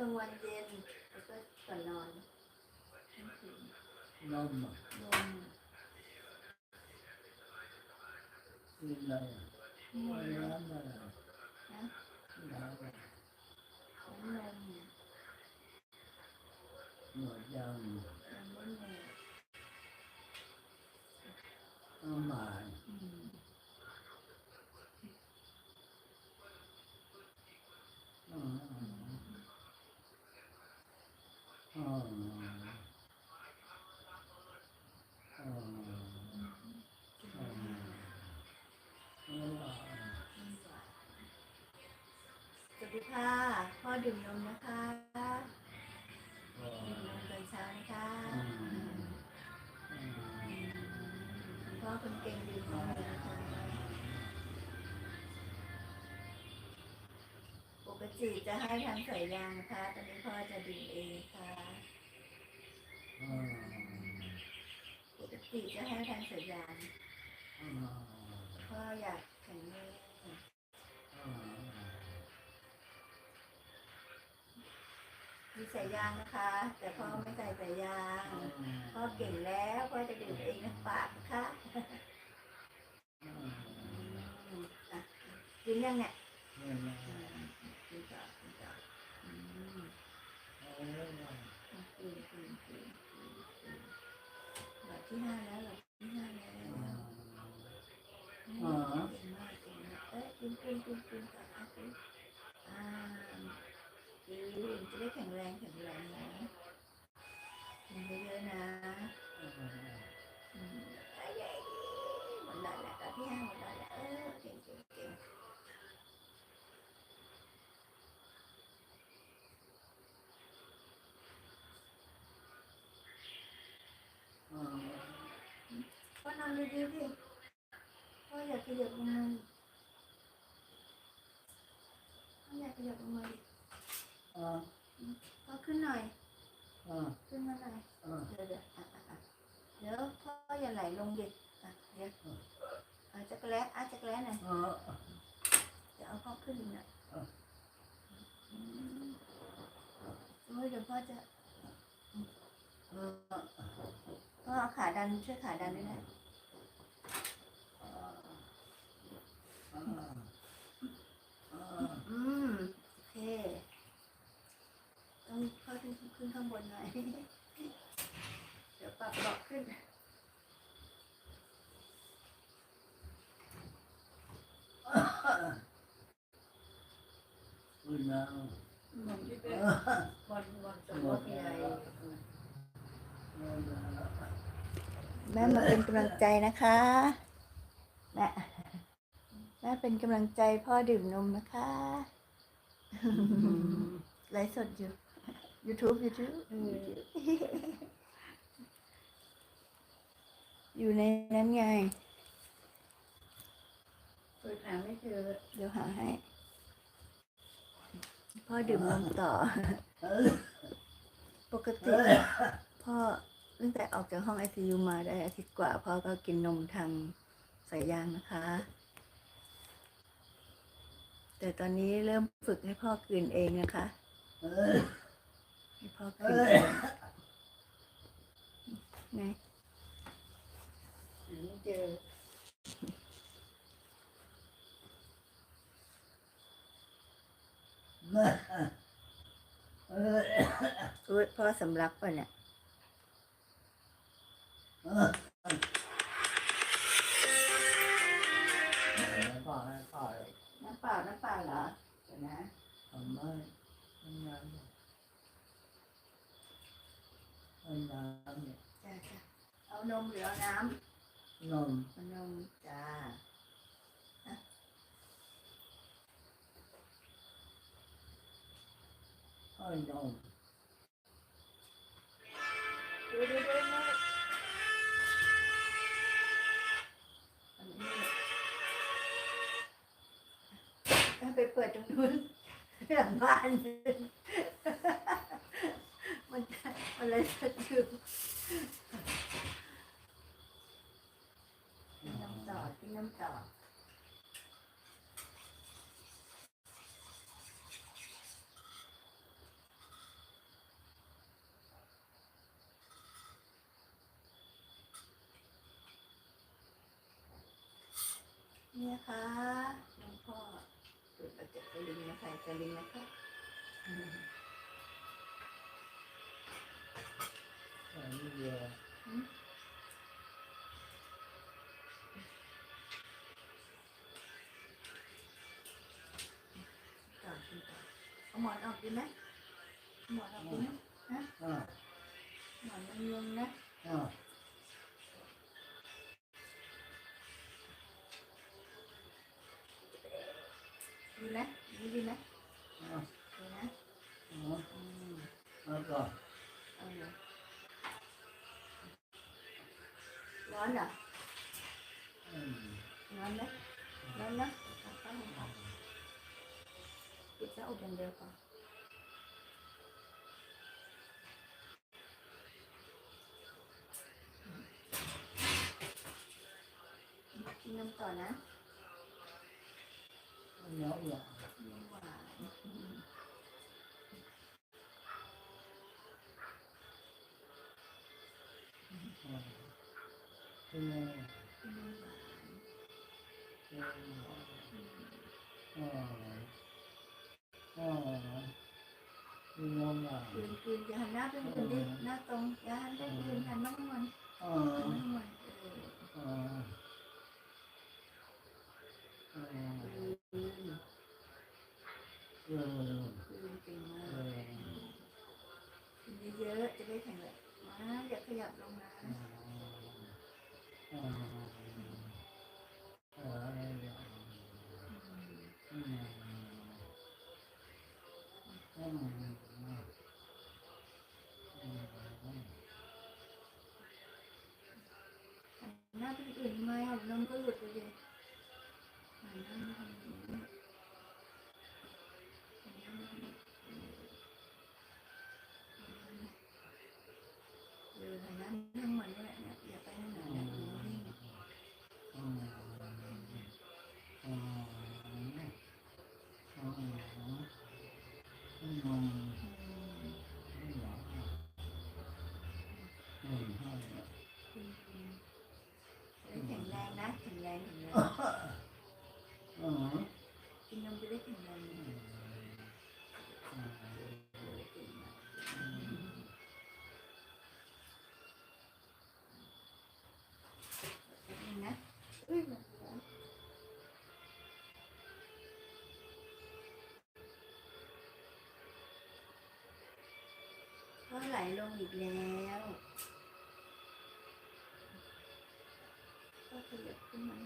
กลางวันเย็นแล้วก็ก่อนนอนทั้งคืนนมอะนมกินอะไรอะนมน้ำอะไรนะน้ำอะไรน้ำนมหมดยังน้ำไม่หมดน้ำหมาย ค่ะ พ่อดื่มนมนะคะอ๋อดื่มนมตอนเช้านะคะอืมพ่อคนเก่งดื่มนมนะคะปกติจะให้ทางสายยางนะคะ ตอนนี้พ่อจะดื่มเองค่ะอ๋อปกติจะให้ทางสายยางอ๋อพ่ออยาก มีสายยางนะคะ แต่พ่อไม่ใส่สายยางพ่อเก่งแล้วพ่อจะดื่มเองนะปากนะคะอืมอะกินยังเนี่ยอ๋อกินต่อกินต่ออืมอ๋อกินกินกินกินกินหลอดที่ห้าแล้วหลอดที่ห้าแล้วอืมเก่งมากเก่งมากเอ้ยกินกินกินกินต่ออะกินอ่า กินจะได้แข็งแรงแข็งแรงนะกินเยอะๆนะอืมเอ้ยเอ้ยหมดแล้วแขึ้นหน่อยอ๋อขึ้นมาหน่อยอ๋อเดี๋ยวเดี๋ยวอะอะอะเดี๋ยวพ่ออย่าไหลลงดิอะเดี๋ยวอาจักรแล้อาจักรแล้หน่อยอ๋อจะเอาพ่อขึ้นหน่อยอะอืมโอ้ยเดี๋ยวพ่อจะอ๋อพ่อเอาขาดันช่วยขาดันด้วยนะอ๋ออ๋ออ๋อ อืมโอเค ต้องเข้าขึ้นขึ้นข้าง บนหน่อย เดี๋ยวปรับเบาะขึ้นคุณน้าผมที่เป็นอ๋อวันวันสมมติใหญ่แม่มาเป็นกำลังใจนะคะแม่แม่เป็นกำลังใจพ่อดื่มนมนะคะไลฟ์สดอยู่ YouTube YouTube อยู่ในนั้นไง เปิดหาไม่เจอ เดี๋ยวหาให้ พ่อดื่มนมต่อ ปกติ พ่อตั้งแต่ออกจากห้องไอซียูมาได้อาทิตย์กว่า พ่อก็กินนมทางสายยางนะคะ แต่ตอนนี้เริ่มฝึกให้พ่อกลืนเองนะคะให้ พ่อกลืนเองไงหาไม่เจออุ้ยพ่อสำลักป่ะเนี่ย มหรือเอาน้นมำเอานมจ้าให้นมดูดูดูดูอันนี้เอาไปเปิดตรงนู้นหลังบ้าน มันมันเลยสะดึก น้ำต่อนี่นะ่ะหลวงพ่อจุดประจักษ์สลิงนะคะสลิงนะคะอันนี้เดียว หมอนออกดีไหมเอาหมอนออกดีไหมอ่าหมอนมันยงนะอ่าดีไหมดีดีไหมอ่าดีนะอ่าอืมแล้วก็เอาเลยร้อนเหรออืมร้อนไหมร้อนนะเอาเข้าห้องก่อน ปิดหน้าอกอย่างเดียว ที่นี่อะคืนจะหันหน้าไปทางนี้หน้าตรงอย่าหันไปคืนหันบ้างมันอ่าหันบ้างมันเอออ่าอ่าคืนเออเก่งมาเอกอกินเยอะๆจะได้แข็งแรงมาอย่าขยับลงนะ อ่าอ่าอ่าอย่าง อืม อืมอืมอืม หันหน้าไปอื่นทำไมอะนมก็หลุดไปเลยหันหน้ามาทำอย่างนี้หันหน้ามาทำอย่างนี้หันหน้านั่งเหมือนนี่แหละเนี่ยอย่าไปทางไหนนะอยู่นิ่ง อืมอืมอืมอืม ๆอืม อืม อืมอืมจะได้แข็งแรงนะแข็งแรงแข็งแรงอืมกินนมจะได้แข็งแรงนะอุ้ยมันร้อนก็ไหลลงอีกแล้ว ก็ขยับขึ้นมา